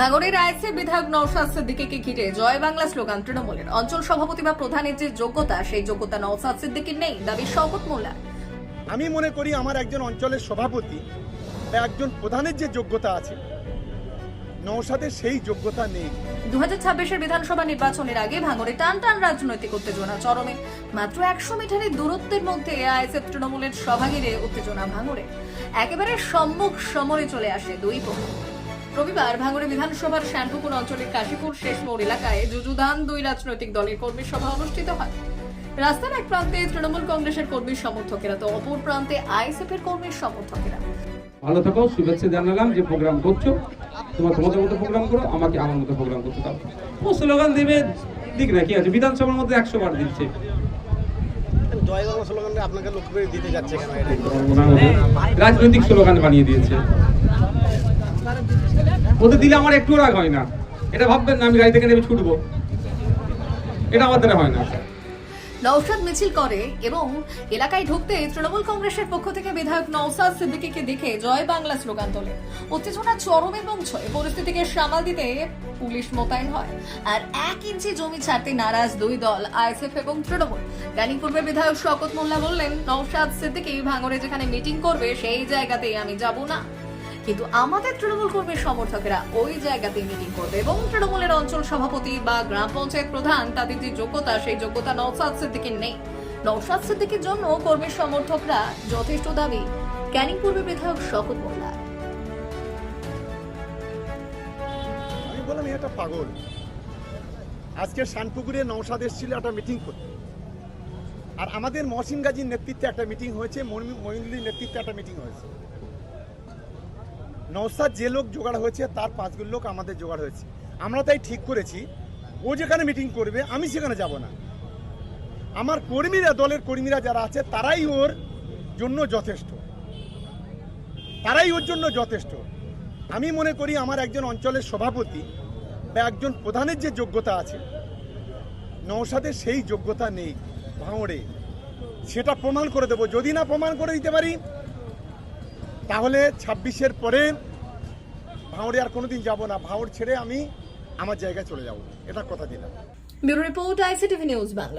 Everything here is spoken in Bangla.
ভাঙড়ের আইসি বিধায়ক নওশাদ সিদ্দিকীকে ঘিরে জয় বাংলা স্লোগান তৃণমূলের। অঞ্চল সভাপতি বা প্রধানের যে যোগ্যতা সেই যোগ্যতা নওশাদ সিদ্দিকীর নেই দাবি শওকত মোল্লা আমি মনে করি আমার একজন অঞ্চলের সভাপতি বা একজন প্রধানের যে যোগ্যতা আছে নৌসাদের সেই যোগ্যতা নেই। দু হাজার ছাব্বিশের বিধানসভা নির্বাচনের আগে ভাঙড়ে টান টান রাজনৈতিক উত্তেজনা চরমে। মাত্র একশো মিটারের দূরত্বের মধ্যে আইএসএফ তৃণমূলের সভা ঘিরে উত্তেজনা ভাঙড়ে। একেবারে সম্মুখ সমরে চলে আসে দুই পক্ষ। রবিবার ভাঙড়ে বিধানসভার শ্যানপুকুর অঞ্চলের কাশীপুর শেষ মোড় এলাকায় যুযুদান দুই রাজনৈতিক দলের কর্মী সভা অনুষ্ঠিত হয়। রাস্তার এক প্রান্তে তৃণমূল কংগ্রেসের কর্মী সমর্থকেরা তো অপর প্রান্তে আইএসএফ এর কর্মী সমর্থকেরা। ভালো থাকো শুভেচ্ছা জানালাম যে প্রোগ্রাম করছ তোমার তোমাদের মতো প্রোগ্রাম করো আমাকে আমার মতো প্রোগ্রাম করতে দাও। ও স্লোগান দেবে দিক না কি আছে বিধানসভার মধ্যে একশো বার দিচ্ছে। জয় বাংলা স্লোগানটা আপনাকে লক্ষ্য করে দিতে যাচ্ছে কেন? রাজনৈতিক স্লোগান বানিয়ে দিয়েছে। ওদের দিলে আমার একটু রাগ হয় না। এটা ভাববেন না, আমি গাড়ি থেকে নেমে ছুটবো। এটা আমার দ্বারা হয় না। নওশাদ মিছিল করে এবং এলাকায় ঢুকতে তৃণমূল কংগ্রেসের পক্ষ থেকে বিধায়ক নওশাদ সিদ্দিকীকে দেখে জয় বাংলা স্লোগান তোলে। উত্তেজনা, চরমে পৌঁছয় পরিস্থিতিকে সামাল দিতে পুলিশ মোতায়েন হয়। আর এক ইঞ্চি জমি ছাড়তে নারাজ দুই দল, আইএসএফ এবং তৃণমূল। গানিপুরের বিধায়ক শকত মোল্লা বললেন, নওশাদ সিদ্দিকী ভাঙরে যেখানে মিটিং করবে, সেই জায়গাতেই আমি যাব না। কিন্তু আমাদের তৃণমূল কর্মীর সমর্থকেরা ওই জায়গাতে মিটিং করবে এবং তৃণমূলের অঞ্চল সভাপতি বা গ্রাম পঞ্চায়েত প্রধান তাদের যে যোগ্যতা, সেই যোগ্যতা নওসাদ সিদ্দিকীর নেই। নওসাদ সিদ্দিকীর জন্য কর্মীর সমর্থকরা যথেষ্ট দাবি। ক্যানিং পূর্বে বিধায়ক শকত মোল্লা। আমি বললাম এ একটা পাগল। আজকে শানপুকুরে নৌসাদ এসেছিল একটা মিটিং করতে। আর আমাদের মহসিন গাজীর নেতৃত্বে একটা মিটিং হয়েছে মহিনুলির নেতৃত্বে একটা মিটিং হয়েছে। নৌসাদ যে লোক জোগাড় হয়েছে, তার পাঁচগুলো লোক আমাদের জোগাড় হয়েছে। আমরা তাই ঠিক করেছি, ও যেখানে মিটিং করবে, আমি সেখানে যাব না। আমার কর্মীরা, দলের কর্মীরা যারা আছে, তারাই ওর জন্য যথেষ্ট। তারাই ওর জন্য যথেষ্ট। আমি মনে করি আমার একজন অঞ্চলের সভাপতি বা একজন প্রধানের যে যোগ্যতা আছে নৌসাদের সেই যোগ্যতা নেই, ভাঙড়ে। সেটা প্রমাণ করে দেব। যদি না প্রমাণ করে দিতে পারি তাহলে ছাব্বিশের পরে ভাঙড়ে আর কোনোদিন যাব না। ভাঙড় ছেড়ে আমি আমার জায়গায় চলে যাব। এটা কথা দিলাম। Bureau report, ICTV news Bangla.